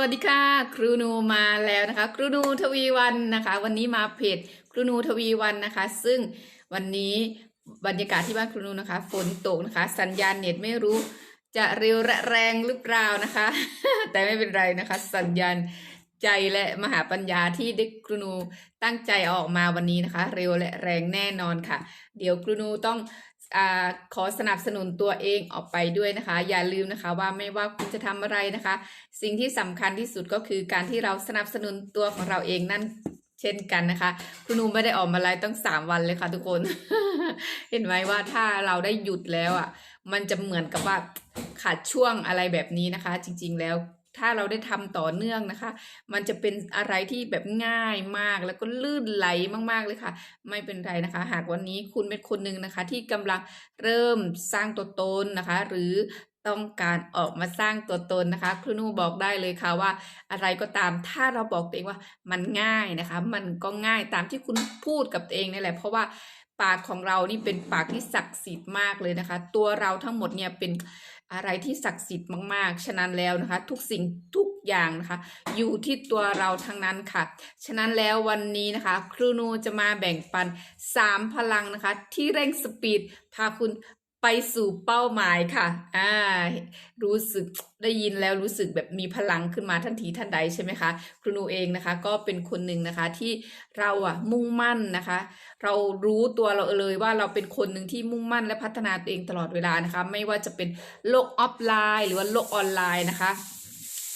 วัสดีค่ะ ครูนูมาแล้วนะคะ ครูนูทวีวันนะคะ วันนี้มาเพจครูนูทวีวันนะคะ ซึ่งวันนี้บรรยากาศที่บ้านครูนูนะคะ ฝนตกนะคะ สัญญาณเน็ตไม่รู้จะเร็วและแรงหรือเปล่านะคะ แต่ไม่เป็นไรนะคะ สัญญาณใจและมหาปัญญาที่เด็กครูนูตั้งใจออกมาวันนี้นะคะ เร็วและแรงแน่นอนค่ะ เดี๋ยวครูนูต้อง ขอสนับสนุนตัวเองออกไปด้วยนะคะ อย่าลืมนะคะว่าไม่ว่าคุณจะทำอะไรนะคะ สิ่งที่สำคัญที่สุดก็คือการที่เราสนับสนุนตัวของเราเองนั่นเช่นกันนะคะ คุณนูไม่ได้ออกมาไลฟ์ตั้งสามวันเลยค่ะทุกคน เห็นไหมว่าถ้าเราได้หยุดแล้วอะ มันจะเหมือนกับว่าขาดช่วงอะไรแบบนี้นะคะ จริง ๆ แล้ว ถ้าเราได้ทำต่อเนื่องนะคะ มันจะเป็นอะไรที่แบบง่ายมากแล้วก็ลื่นไหลมากๆเลยค่ะ ไม่เป็นไรนะคะ หากวันนี้คุณเป็นคนหนึ่งนะคะ ที่กำลังเริ่มสร้างตัวตนนะคะ หรือต้องการออกมาสร้างตัวตนนะคะครูนูบอกได้เลยค่ะว่า อะไรก็ตามถ้าเราบอกตัวเองว่ามันง่ายนะคะ มันก็ง่ายตามที่คุณพูดกับตัวเองนี่แหละเพราะว่า ปากของเรานี่เป็นปากที่ศักดิ์สิทธิ์มากเลยนะคะ ตัวเราทั้งหมดเนี่ยเป็นอะไรที่ศักดิ์สิทธิ์มากๆ ฉะนั้นแล้วนะคะ ทุกสิ่งทุกอย่างนะคะ อยู่ที่ตัวเราทั้งนั้นค่ะ ฉะนั้นแล้ววันนี้นะคะ ครูนูจะมาแบ่งปัน 3 พลังนะคะ ที่เร่งสปีดพาคุณ ไปสู่เป้าหมายค่ะ อ่า รู้สึกได้ยินแล้วรู้สึกแบบมีพลังขึ้นมาทันทีทันใดใช่ไหมคะ ครูนูเองนะคะก็เป็นคนหนึ่งนะคะที่เราอะมุ่งมั่นนะคะ เรารู้ตัวเราเลยว่าเราเป็นคนหนึ่งที่มุ่งมั่นและพัฒนาตัวเองตลอดเวลานะคะ ไม่ว่าจะเป็นโลกออฟไลน์ หรือว่าโลกออนไลน์นะคะ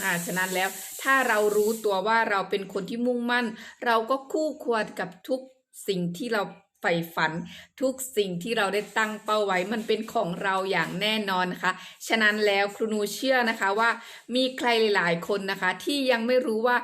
อ่าฉะนั้นแล้วถ้าเรารู้ตัวว่าเราเป็นคนที่มุ่งมั่น เราก็คู่ควรกับทุกสิ่งที่เรา ใฝ่ฝันทุกสิ่งที่เราได้ตั้งเป้าไว้มันเป็นของเราอย่างแน่นอนนะคะ ฉะนั้นแล้วครูนูเชื่อนะคะว่ามีใครหลาย ๆ คนนะคะที่ยังไม่รู้ว่า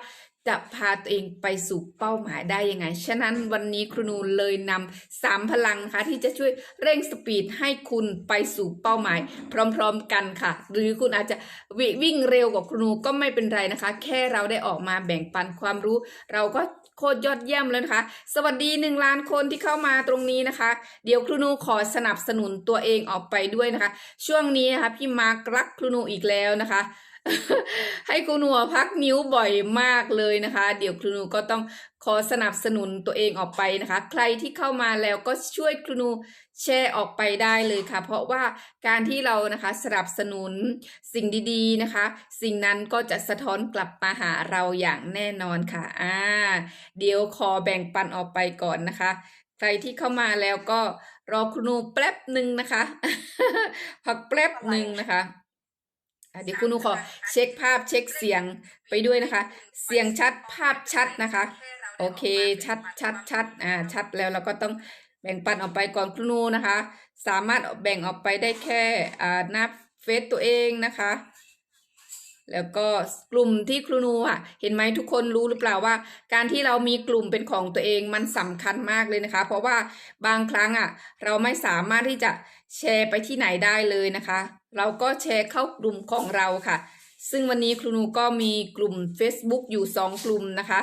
จะพาตัวเองไปสู่เป้าหมายได้ยังไง ฉะนั้นวันนี้ครูนูเลยนำสามพลังนะคะที่จะช่วยเร่งสปีดให้คุณไปสู่เป้าหมาย พร้อมๆกันค่ะ หรือคุณอาจจะววิ่งเร็วกว่าครูนูก็ไม่เป็นไรนะคะ แค่เราได้ออกมาแบ่งปันความรู้ เราก็โคตรยอดเยี่ยมเลยนะคะ สวัสดีหนึ่งล้านคนที่เข้ามาตรงนี้นะคะ เดี๋ยวครูนูขอสนับสนุนตัวเองออกไปด้วยนะคะ ช่วงนี้นะคะพี่มาร์กรักครูนูอีกแล้วนะคะ ให้ครูนูพักนิ้วบ่อยมากเลยนะคะ เดี๋ยวครูนูก็ต้องขอสนับสนุนตัวเองออกไปนะคะ ใครที่เข้ามาแล้วก็ช่วยครูนูแชร์ออกไปได้เลยค่ะ เพราะว่าการที่เรานะคะสนับสนุนสิ่งดีๆนะคะ สิ่งนั้นก็จะสะท้อนกลับมาหาเราอย่างแน่นอนค่ะอ่าเดี๋ยวขอแบ่งปันออกไปก่อนนะคะ ใครที่เข้ามาแล้วก็รอครูนูแป๊บหนึ่งนะคะ พักแป๊บหนึ่งนะคะ เดี๋ยวครูนูขอเช็คภาพเช็คเสียงไปด้วยนะคะ เสียงชัดภาพชัดนะคะ โอเคชัดชัดชัดอ่าชัดแล้วเราก็ต้องแบ่งปันออกไปก่อนครูนูนะคะ สามารถแบ่งออกไปได้แค่อ่าหน้าเฟซตัวเองนะคะ แล้วก็กลุ่มที่ครูนูอะ เห็นไหมทุกคนรู้หรือเปล่าว่า การที่เรามีกลุ่มเป็นของตัวเองมันสำคัญมากเลยนะคะ เพราะว่าบางครั้งอะ เราไม่สามารถที่จะแชร์ไปที่ไหนได้เลยนะคะ เราก็แชร์เข้ากลุ่มของเราค่ะ ซึ่งวันนี้ครูนูก็มีกลุ่ม Facebook อยู่สองกลุ่มนะคะ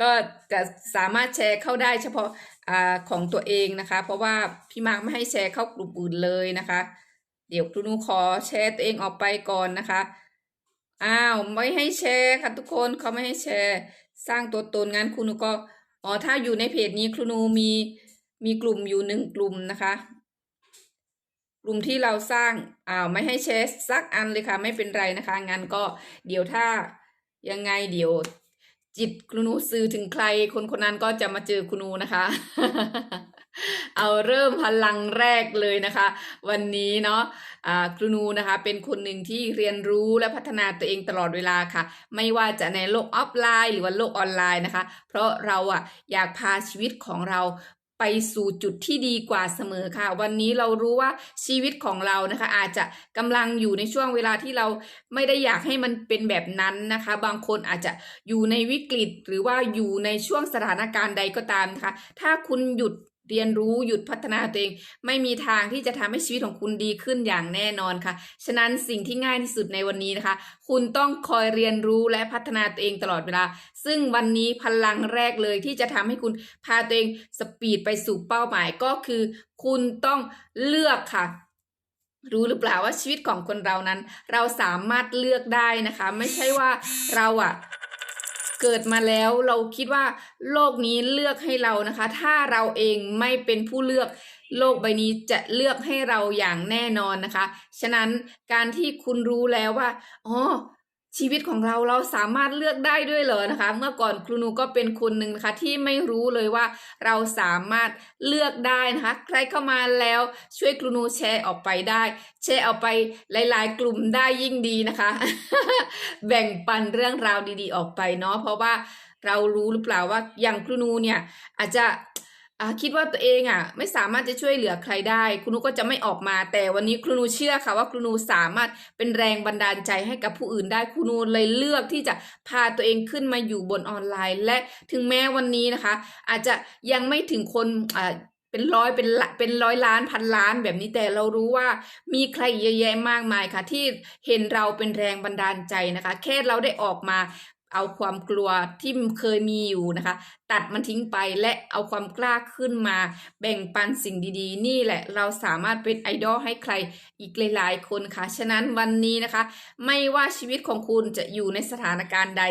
ก็จะสามารถแชร์เข้าได้เฉพาะอาของตัวเองนะคะ เพราะว่าพี่มาร์กไม่ให้แชร์เข้ากลุ่มอื่นเลยนะคะ เดี๋ยวครูนูขอแชร์ตัวเองออกไปก่อนนะคะ อ้าวไม่ให้แชร์ค่ะทุกคนเขาไม่ให้แชร์ สร้างตัวตนงั้นครูนูก็อ๋อถ้าอยู่ในเพจนี้ครูนูมีมีกลุ่มอยู่หนึ่งกลุ่มนะคะ กลุ่มที่เราสร้างอ้าวไม่ให้แชร์สักอันเลยค่ะ ไม่เป็นไรนะคะงั้นก็เดี๋ยวถ้ายังไงเดี๋ยวจิตครูนูสื่อถึงใคร คนคนนั้นก็จะมาเจอครูนูนะคะ เอาเริ่มพลังแรกเลยนะคะ วันนี้เนาะครูนูนะคะเป็นคนหนึ่งที่เรียนรู้และพัฒนาตัวเองตลอดเวลาค่ะ ไม่ว่าจะในโลกออฟไลน์ หรือว่าโลกออนไลน์นะคะ เพราะเราอะอยากพาชีวิตของเราไปสู่จุดที่ดีกว่าเสมอค่ะ วันนี้เรารู้ว่าชีวิตของเรานะคะ อาจจะกำลังอยู่ในช่วงเวลาที่เราไม่ได้อยากให้มันเป็นแบบนั้นนะคะ บางคนอาจจะอยู่ในวิกฤต หรือว่าอยู่ในช่วงสถานการณ์ใดก็ตามนะคะ ถ้าคุณหยุด เรียนรู้หยุดพัฒนาตัวเอง ไม่มีทางที่จะทำให้ชีวิตของคุณดีขึ้นอย่างแน่นอนค่ะ ฉะนั้นสิ่งที่ง่ายที่สุดในวันนี้นะคะ คุณต้องคอยเรียนรู้และพัฒนาตัวเองตลอดเวลา ซึ่งวันนี้พลังแรกเลยที่จะทำให้คุณพาตัวเองสปีดไปสู่เป้าหมายก็คือ คุณต้องเลือกค่ะรู้หรือเปล่าว่าชีวิตของคนเรานั้น เราสามารถเลือกได้นะคะ ไม่ใช่ว่าเราอะ เกิดมาแล้วเราคิดว่าโลกนี้เลือกให้เรานะคะ ถ้าเราเองไม่เป็นผู้เลือกโลกใบนี้จะเลือกให้เราอย่างแน่นอนนะคะ ฉะนั้นการที่คุณรู้แล้วว่าอ๋อ ชีวิตของเราเราสามารถเลือกได้ด้วยเหรอนะคะ เมื่อก่อนครูนูก็เป็นคนหนึ่งนะคะที่ไม่รู้เลยว่าเราสามารถเลือกได้นะคะ ใครเข้ามาแล้วช่วยครูนูแชร์ออกไปได้ แชร์ออกไปหลาย ๆ กลุ่มได้ยิ่งดีนะคะ แบ่งปันเรื่องราวดีๆ ออกไปเนาะเพราะว่าเรารู้หรือเปล่าว่าอย่างครูนูเนี่ยอาจจะ คิดว่าตัวเองอะ ไม่สามารถจะช่วยเหลือใครได้ ครูนูก็จะไม่ออกมา แต่วันนี้ครูนูเชื่อค่ะว่าครูนูสามารถเป็นแรงบันดาลใจให้กับผู้อื่นได้ครูนูเลยเลือกที่จะพาตัวเองขึ้นมาอยู่บนออนไลน์ และถึงแม้วันนี้นะคะ อาจจะยังไม่ถึงคนอ่าเป็นร้อยเป็นเป็นร้อยล้านพันล้านแบบนี้แต่เรารู้ว่ามีใครเยอะแยะมากมายค่ะ ที่เห็นเราเป็นแรงบันดาลใจนะคะ แค่เราได้ออกมา เอาความกลัวที่เคยมีอยู่นะคะ ตัดมันทิ้งไปและเอาความกล้าขึ้นมา แบ่งปันสิ่งดีๆ นี่แหละเราสามารถเป็นไอดอลให้ใครอีกหลายๆคนค่ะ ฉะนั้นวันนี้นะคะ ไม่ว่าชีวิตของคุณจะอยู่ในสถานการณ์ใด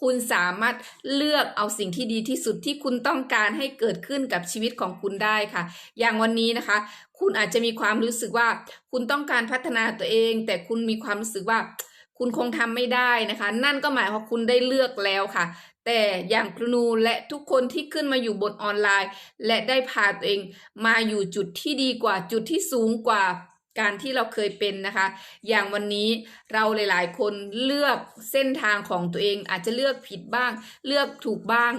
คุณสามารถเลือกเอาสิ่งที่ดีที่สุดที่คุณต้องการให้เกิดขึ้นกับชีวิตของคุณได้ค่ะ อย่างวันนี้นะคะ คุณอาจจะมีความรู้สึกว่า คุณต้องการพัฒนาตัวเอง แต่คุณมีความรู้สึกว่า คุณคงทำไม่ได้นะคะ นั่นก็หมายความว่าคุณได้เลือกแล้วค่ะ แต่อย่างครูนูและทุกคนที่ขึ้นมาอยู่บนออนไลน์ และได้พาตัวเองมาอยู่จุดที่ดีกว่าจุดที่สูงกว่าการที่เราเคยเป็นนะคะ อย่างวันนี้เราหลายๆ คนเลือกเส้นทางของตัวเอง อาจจะเลือกผิดบ้าง เลือกถูกบ้าง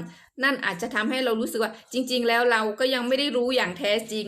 นั่นอาจจะทำให้เรารู้สึกว่า จริง ๆ แล้วเราก็ยังไม่ได้รู้อย่างแท้จริง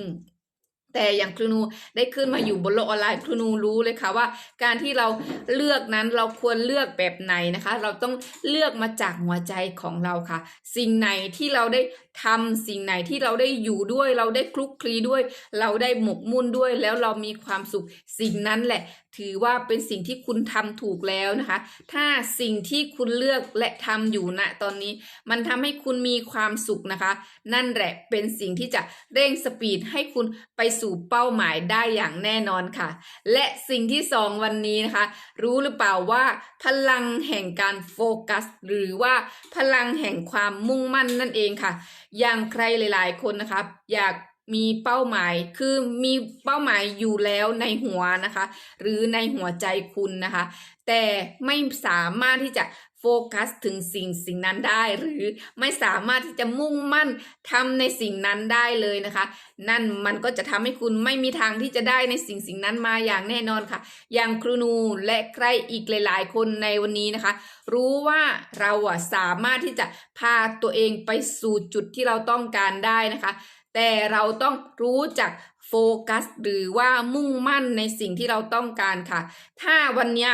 แต่อย่างครูนูได้ขึ้นมาอยู่บนโลกออนไลน์ครูนูรู้เลยค่ะว่า การที่เราเลือกนั้นเราควรเลือกแบบไหนนะคะ เราต้องเลือกมาจากหัวใจของเราค่ะ สิ่งไหนที่เราได้ทำสิ่งไหนที่เราได้อยู่ด้วย เราได้คลุกคลีด้วย เราได้หมกมุ่นด้วย แล้วเรามีความสุขสิ่งนั้นแหละ ถือว่าเป็นสิ่งที่คุณทำถูกแล้วนะคะ ถ้าสิ่งที่คุณเลือกและทำอยู่ณตอนนี้ มันทำให้คุณมีความสุขนะคะ นั่นแหละเป็นสิ่งที่จะเร่งสปีดให้คุณไปสู่เป้าหมายได้อย่างแน่นอนค่ะ และสิ่งที่สองวันนี้นะคะ รู้หรือเปล่าว่า พลังแห่งการโฟกัส หรือว่าพลังแห่งความมุ่งมั่นนั่นเองค่ะ อย่างใครหลาย ๆ คนนะคะ อยาก มีเป้าหมายคือมีเป้าหมายอยู่แล้วในหัวนะคะ หรือในหัวใจคุณนะคะ แต่ไม่สามารถที่จะโฟกัสถึงสิ่งสิ่งนั้นได้หรือไม่สามารถที่จะมุ่งมั่นทำในสิ่งนั้นได้เลยนะคะ นั่นมันก็จะทำให้คุณไม่มีทางที่จะได้ในสิ่งสิ่งนั้นมาอย่างแน่นอนค่ะ อย่างครูนูและใครอีกหลาย ๆ คนในวันนี้นะคะ รู้ว่าเราอะสามารถที่จะพาตัวเองไปสู่จุดที่เราต้องการได้นะคะแต่เราต้องรู้จักโฟกัสหรือว่ามุ่งมั่นในสิ่งที่เราต้องการค่ะ ถ้าวันเนี้ย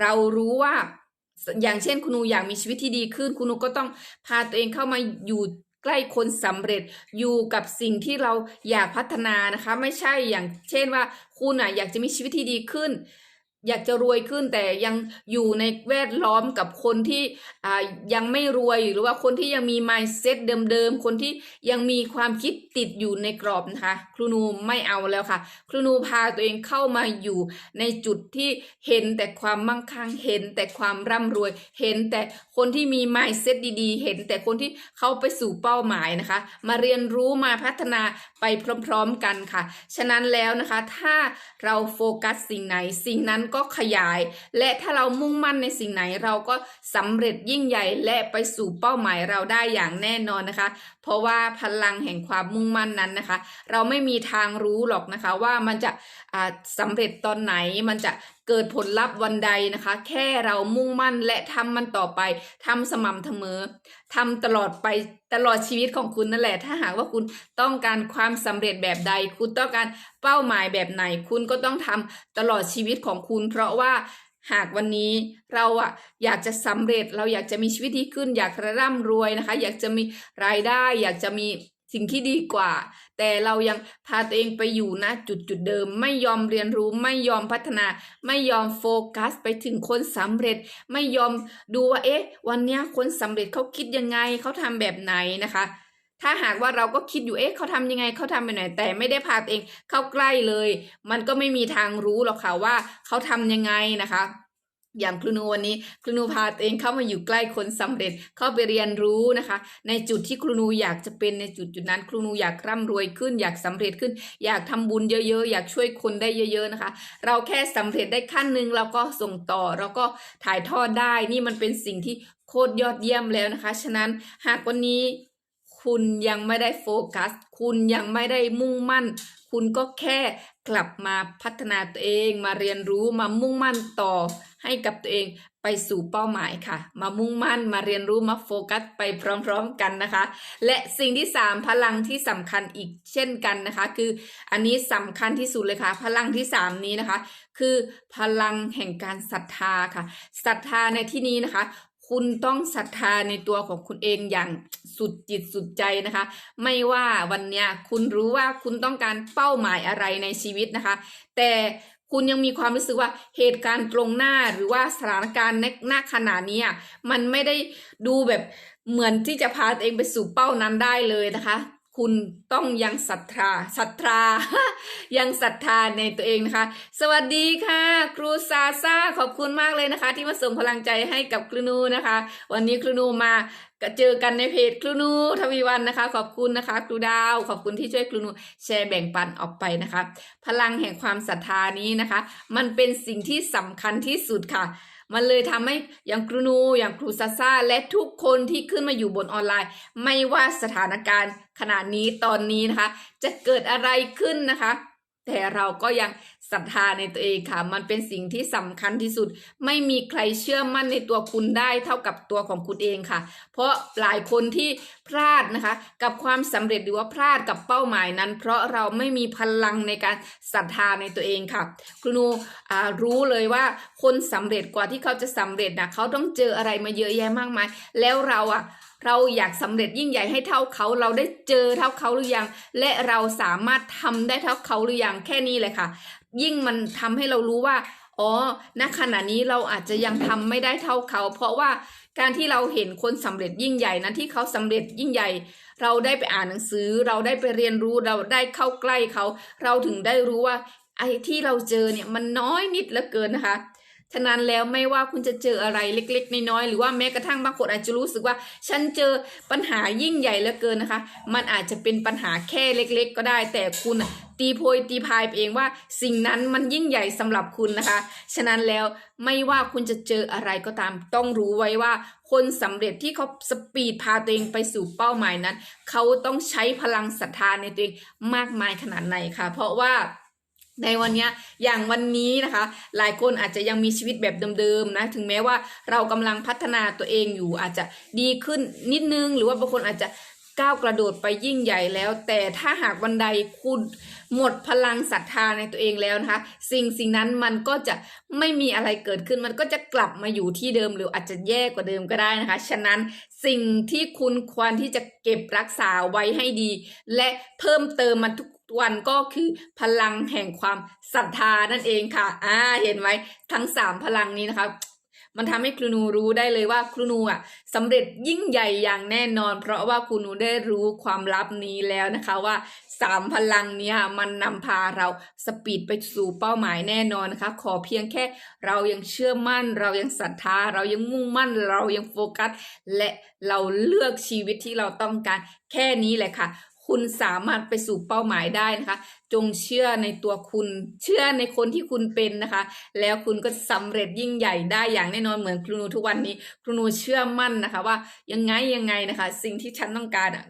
เรารู้ว่าอย่างเช่นคุณูอยากมีชีวิตที่ดีขึ้น คุณูก็ต้องพาตัวเองเข้ามาอยู่ใกล้คนสำเร็จอยู่กับสิ่งที่เราอยากพัฒนานะคะ ไม่ใช่อย่างเช่นว่า คุณอะอยากจะมีชีวิตที่ดีขึ้น อยากจะรวยขึ้นแต่ยังอยู่ในแวดล้อมกับคนที่ยังไม่รวยหรือว่าคนที่ยังมี mindset เดิมๆ คนที่ยังมีความคิดติดอยู่ในกรอบนะคะครูนูไม่เอาแล้วค่ะ ครูนูพาตัวเองเข้ามาอยู่ในจุดที่เห็นแต่ความมั่งคั่งเห็นแต่ความร่ำรวย เห็นแต่คนที่มี mindset ดีๆ เห็นแต่คนที่เข้าไปสู่เป้าหมายนะคะ มาเรียนรู้มาพัฒนาไปพร้อม ๆ กันค่ะ ฉะนั้นแล้วนะคะถ้าเราโฟกัสสิ่งไหนสิ่งนั้นก็ขยาย และถ้าเรามุ่งมั่นในสิ่งไหนเราก็สำเร็จยิ่งใหญ่และไปสู่เป้าหมายเราได้อย่างแน่นอนนะคะ เพราะว่าพลังแห่งความมุ่งมั่นนั้นนะคะ เราไม่มีทางรู้หรอกนะคะว่ามันจะอ่าสำเร็จตอนไหนมันจะเกิดผลลัพธ์วันใดนะคะ แค่เรามุ่งมั่นและทำมันต่อไปทำสม่ำเสมอทำตลอดไปตลอดชีวิตของคุณนั่นแหละ ถ้าหากว่าคุณต้องการความสำเร็จแบบใด คุณต้องการเป้าหมายแบบไหน คุณก็ต้องทำตลอดชีวิตของคุณ เพราะว่าหากวันนี้เราอะอยากจะสำเร็จเราอยากจะมีชีวิตที่ขึ้น อยากร่ำรวยนะคะ อยากจะมีรายได้ อยากจะมี สิ่งที่ดีกว่า แต่เรายังพาตัวเองไปอยู่ณจุดจุดเดิม ไม่ยอมเรียนรู้ ไม่ยอมพัฒนา ไม่ยอมโฟกัสไปถึงคนสำเร็จ ไม่ยอมดูว่าเอ๊ะ วันนี้คนสำเร็จเขาคิดยังไงเขาทำแบบไหนนะคะ ถ้าหากว่าเราก็คิดอยู่เอ๊ะเขาทำยังไงเขาทำไปไหนแต่ไม่ได้พาตัวเองเข้าใกล้เลย มันก็ไม่มีทางรู้หรอกค่ะว่าเขาทำยังไงนะคะ อย่างครูนูวันนี้ครูนูพาตัวเองเข้ามาอยู่ใกล้คนสำเร็จเข้าไปเรียนรู้นะคะ ในจุดที่ครูนูอยากจะเป็นในจุดจุดนั้น ครูนูอยากร่ำรวยขึ้น อยากสำเร็จขึ้น อยากทำบุญเยอะๆ อยากช่วยคนได้เยอะๆนะคะ เราแค่สำเร็จได้ขั้นหนึ่งเราก็ส่งต่อเราก็ถ่ายทอดได้นี่มันเป็นสิ่งที่โคตรยอดเยี่ยมแล้วนะคะ ฉะนั้นหากวันนี้คุณยังไม่ได้โฟกัส คุณยังไม่ได้มุ่งมั่น คุณก็แค่กลับมาพัฒนาตัวเองมาเรียนรู้มามุ่งมั่นต่อ ให้กับตัวเองไปสู่เป้าหมายค่ะ มามุ่งมั่นมาเรียนรู้มาโฟกัสไปพร้อมๆกันนะคะ และสิ่งที่สามพลังที่สำคัญอีกเช่นกันนะคะ คืออันนี้สำคัญที่สุดเลยค่ะ พลังที่สามนี้นะคะ คือพลังแห่งการศรัทธาค่ะศรัทธาในที่นี้นะคะคุณต้องศรัทธาในตัวของคุณเองอย่างสุดจิตสุดใจนะคะ ไม่ว่าวันเนี้ยคุณรู้ว่าคุณต้องการเป้าหมายอะไรในชีวิตนะคะ แต่ คุณยังมีความรู้สึกว่าเหตุการณ์ตรงหน้าหรือว่าสถานการณ์ในหน้าขณะนี้มันไม่ได้ดูแบบเหมือนที่จะพาตัวเองไปสู่เป้านั้นได้เลยนะคะคุณต้องยังศรัทธาศรัทธายังศรัทธาในตัวเองนะคะ สวัสดีค่ะ ครูซาซาขอบคุณมากเลยนะคะ ที่มาส่งพลังใจให้กับครูนูนะคะ วันนี้ครูนูมา ก็เจอกันในเพจครูนูทวีวันนะคะ ขอบคุณนะคะครูดาว ขอบคุณที่ช่วยครูนูแชร์แบ่งปันออกไปนะคะ พลังแห่งความศรัทธานี้นะคะ มันเป็นสิ่งที่สำคัญที่สุดค่ะ มันเลยทำให้อย่างครูนูอย่างครูซาซาและทุกคนที่ขึ้นมาอยู่บนออนไลน์ ไม่ว่าสถานการณ์ขณะนี้ตอนนี้นะคะ จะเกิดอะไรขึ้นนะคะ แต่เราก็ยัง ศรัทธาในตัวเองค่ะ มันเป็นสิ่งที่สำคัญที่สุด ไม่มีใครเชื่อมั่นในตัวคุณได้เท่ากับตัวของคุณเองค่ะ เพราะหลายคนที่พลาดนะคะ กับความสำเร็จหรือว่าพลาดกับเป้าหมายนั้น เพราะเราไม่มีพลังในการศรัทธาในตัวเองค่ะ ครูนูรู้เลยว่าคนสำเร็จกว่าที่เขาจะสำเร็จนะเขาต้องเจออะไรมาเยอะแยะมากมาย แล้วเราอะเราอยากสำเร็จยิ่งใหญ่ให้เท่าเขาเราได้เจอเท่าเขาหรือยัง และเราสามารถทำได้เท่าเขาหรือยังแค่นี้เลยค่ะ ยิ่งมันทำให้เรารู้ว่า อ๋อณขณะนี้เราอาจจะยังทำไม่ได้เท่าเขา เพราะว่าการที่เราเห็นคนสำเร็จยิ่งใหญ่นั้นที่เขาสำเร็จยิ่งใหญ่ เราได้ไปอ่านหนังสือ เราได้ไปเรียนรู้เราได้เข้าใกล้เขา เราถึงได้รู้ว่าไอ้ที่เราเจอเนี่ยมันน้อยนิดเหลือเกินนะคะ ฉะนั้นแล้วไม่ว่าคุณจะเจออะไรเล็ก ๆ น้อยๆหรือว่าแม้กระทั่งบางคนอาจจะรู้สึกว่า ฉันเจอปัญหายิ่งใหญ่เหลือเกินนะคะ มันอาจจะเป็นปัญหาแค่เล็ก ๆ ก็ได้ แต่คุณตีโพยตีพายเองว่าสิ่งนั้นมันยิ่งใหญ่สำหรับคุณนะคะ ฉะนั้นแล้วไม่ว่าคุณจะเจออะไรก็ตาม ต้องรู้ไว้ว่า คนสำเร็จที่เขาสปีดพาตัวเองไปสู่เป้าหมายนั้น เขาต้องใช้พลังศรัทธาในตัวเองมากมายขนาดไหนค่ะ เพราะว่า ในวันนี้อย่างวันนี้นะคะ หลายคนอาจจะยังมีชีวิตแบบเดิมๆนะถึงแม้ว่าเรากำลังพัฒนาตัวเองอยู่อาจจะดีขึ้นนิดนึง หรือว่าบางคนอาจจะก้าวกระโดดไปยิ่งใหญ่แล้ว แต่ถ้าหากวันใดคุณหมดพลังศรัทธาในตัวเองแล้วนะคะ สิ่งสิ่งนั้นมันก็จะไม่มีอะไรเกิดขึ้น มันก็จะกลับมาอยู่ที่เดิมหรืออาจจะแย่กว่าเดิมก็ได้นะคะ ฉะนั้นสิ่งที่คุณควรที่จะเก็บรักษาไว้ให้ดี และเพิ่มเติมมันทุก วันก็คือพลังแห่งความศรัทธานั่นเองค่ะ อ่า เห็นไหมทั้งสามพลังนี้นะคะมันทำให้ครูนูรู้ได้เลยว่าครูนูอะสำเร็จยิ่งใหญ่อย่างแน่นอน เพราะว่าครูนูได้รู้ความลับนี้แล้วนะคะว่าสามพลังเนี้ยมันนำพาเราสปีดไปสู่เป้าหมายแน่นอนนะคะ ขอเพียงแค่เรายังเชื่อมั่น เรายังศรัทธา เรายังมุ่งมั่น เรายังโฟกัส และเราเลือกชีวิตที่เราต้องการแค่นี้แหละค่ะ คุณสามารถไปสู่เป้าหมายได้นะคะ จงเชื่อในตัวคุณเชื่อในคนที่คุณเป็นนะคะ แล้วคุณก็สำเร็จยิ่งใหญ่ได้อย่างแน่นอนเหมือนครูนูทุกวันนี้ ครูนูเชื่อมั่นนะคะ ว่ายังไงยังไงนะคะ สิ่งที่ฉันต้องการอะ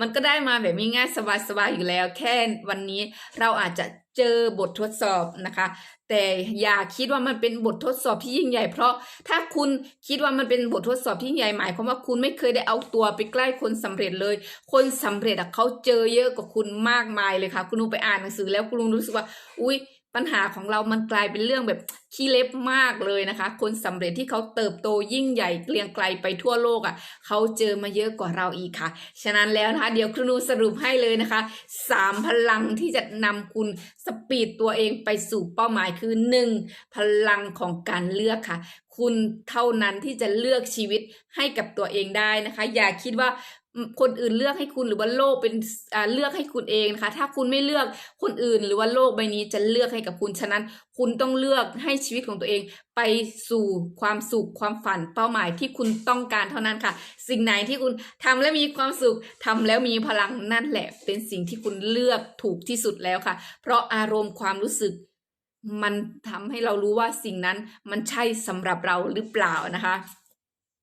มันก็ได้มาแบบง่ายๆสบายๆอยู่แล้ว แค่วันนี้เราอาจจะเจอบททดสอบนะคะ แต่อย่าคิดว่ามันเป็นบททดสอบที่ยิ่งใหญ่ เพราะถ้าคุณคิดว่ามันเป็นบททดสอบที่ยิ่งใหญ่หมายความว่าคุณไม่เคยได้เอาตัวไปใกล้คนสำเร็จเลย คนสำเร็จอะเขาเจอเยอะกว่าคุณมากมายเลยค่ะ คุณลุงไปอ่านหนังสือแล้วคุณลุงรู้สึกว่า อุ๊ย ปัญหาของเรามันกลายเป็นเรื่องแบบขี้เล็บมากเลยนะคะ คนสำเร็จที่เขาเติบโตยิ่งใหญ่เกรียงไกลไปทั่วโลกอะ่ะเขาเจอมาเยอะกว่าเราอีกค่ะ ฉะนั้นแล้วนะคะ เดี๋ยวครูนูสรุปให้เลยนะคะสามพลังที่จะนำคุณสปีดตัวเองไปสู่เป้าหมายคือหนึ่งพลังของการเลือกค่ะ คุณเท่านั้นที่จะเลือกชีวิตให้กับตัวเองได้นะคะ อย่าคิดว่า คนอื่นเลือกให้คุณหรือว่าโลกเป็นเลือกให้คุณเองนะคะ ถ้าคุณไม่เลือกคนอื่น หรือว่าโลกใบนี้จะเลือกให้กับคุณ ฉะนั้นคุณต้องเลือกให้ชีวิตของตัวเองไปสู่ความสุขความฝันเป้าหมายที่คุณต้องการเท่านั้นค่ะ สิ่งไหนที่คุณทำแล้วมีความสุขทำแล้วมีพลังนั่นแหละ เป็นสิ่งที่คุณเลือกถูกที่สุดแล้วค่ะ เพราะอารมณ์ความรู้สึก มันทำให้เรารู้ว่าสิ่งนั้นมันใช่สำหรับเราหรือเปล่านะคะ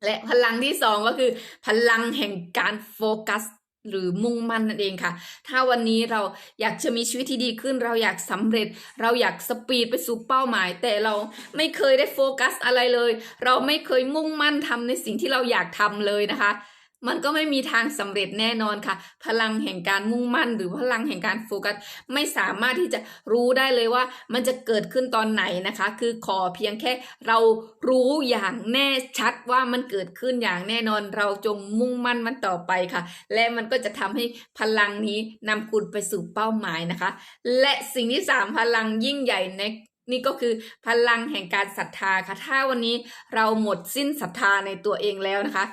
และพลังที่สองก็คือ พลังแห่งการโฟกัสหรือมุ่งมั่นนั่นเองค่ะ ถ้าวันนี้เราอยากจะมีชีวิตที่ดีขึ้น เราอยากสำเร็จ เราอยากสปีดไปสู่เป้าหมาย แต่เราไม่เคยได้โฟกัสอะไรเลย เราไม่เคยมุ่งมั่นทำในสิ่งที่เราอยากทำเลยนะคะ มันก็ไม่มีทางสำเร็จแน่นอนค่ะ พลังแห่งการมุ่งมั่น หรือพลังแห่งการโฟกัสไม่สามารถที่จะรู้ได้เลยว่า มันจะเกิดขึ้นตอนไหนนะคะ คือขอเพียงแค่เรารู้อย่างแน่ชัดว่ามันเกิดขึ้นอย่างแน่นอน เราจงมุ่งมั่นมันต่อไปค่ะ และมันก็จะทำให้พลังนี้นำคุณไปสู่เป้าหมายนะคะ และสิ่งที่สามพลังยิ่งใหญ่ในนี่ก็คือพลังแห่งการศรัทธาค่ะ ถ้าวันนี้เราหมดสิ้นศรัทธาในตัวเองแล้วนะคะ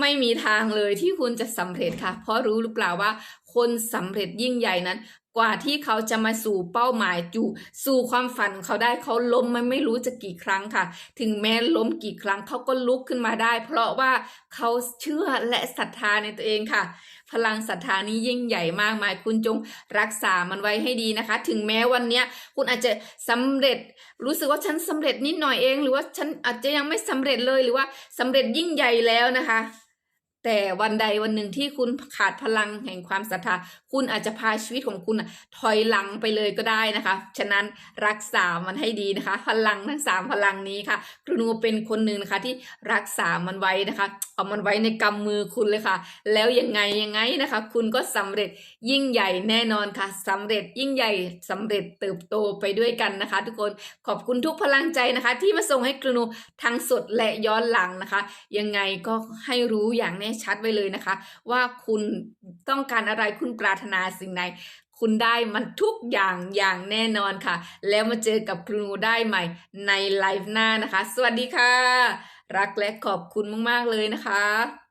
ไม่มีทางเลยที่คุณจะสำเร็จค่ะ เพราะรู้หรือเปล่าว่าคนสำเร็จยิ่งใหญ่นั้น กว่าที่เขาจะมาสู่เป้าหมายจูสู่ความฝันของเขาได้เขาล้มมันไม่รู้จะกี่ครั้งค่ะ ถึงแม้ล้มกี่ครั้งเขาก็ลุกขึ้นมาได้ เพราะว่าเขาเชื่อและศรัทธาในตัวเองค่ะ พลังศรัทธานี้ยิ่งใหญ่มากมาย คุณจงรักษามันไว้ให้ดีนะคะ ถึงแม้วันเนี้ยคุณอาจจะสำเร็จรู้สึกว่าฉันสำเร็จนิดหน่อยเอง หรือว่าฉันอาจจะยังไม่สำเร็จเลยหรือว่าสำเร็จยิ่งใหญ่แล้วนะคะ แต่วันใดวันหนึ่งที่คุณขาดพลังแห่งความศรัทธา คุณอาจจะพาชีวิตของคุณถอยหลังไปเลยก็ได้นะคะ ฉะนั้นรักษามันให้ดีนะคะ พลังทั้งสามพลังนี้ค่ะ ครูนูเป็นคนหนึ่งนะคะที่รักษามันไว้นะคะ เอามันไว้ในกำมือคุณเลยค่ะ แล้วยังไงยังไงนะคะ คุณก็สำเร็จยิ่งใหญ่แน่นอนค่ะสำเร็จยิ่งใหญ่สำเร็จเติบโตไปด้วยกันนะคะ ทุกคนขอบคุณทุกพลังใจนะคะ ที่มาส่งให้ครูนูทั้งสดและย้อนหลังนะคะ ยังไงก็ให้รู้อย่างแน่ชัดไว้เลยนะคะ ว่าคุณต้องการอะไรคุณปรารถนาสิ่งไหนคุณได้มันทุกอย่างอย่างแน่นอนค่ะ แล้วมาเจอกับครูนูได้ใหม่ในไลฟ์หน้านะคะ สวัสดีค่ะ รักและขอบคุณมาก ๆ เลยนะคะ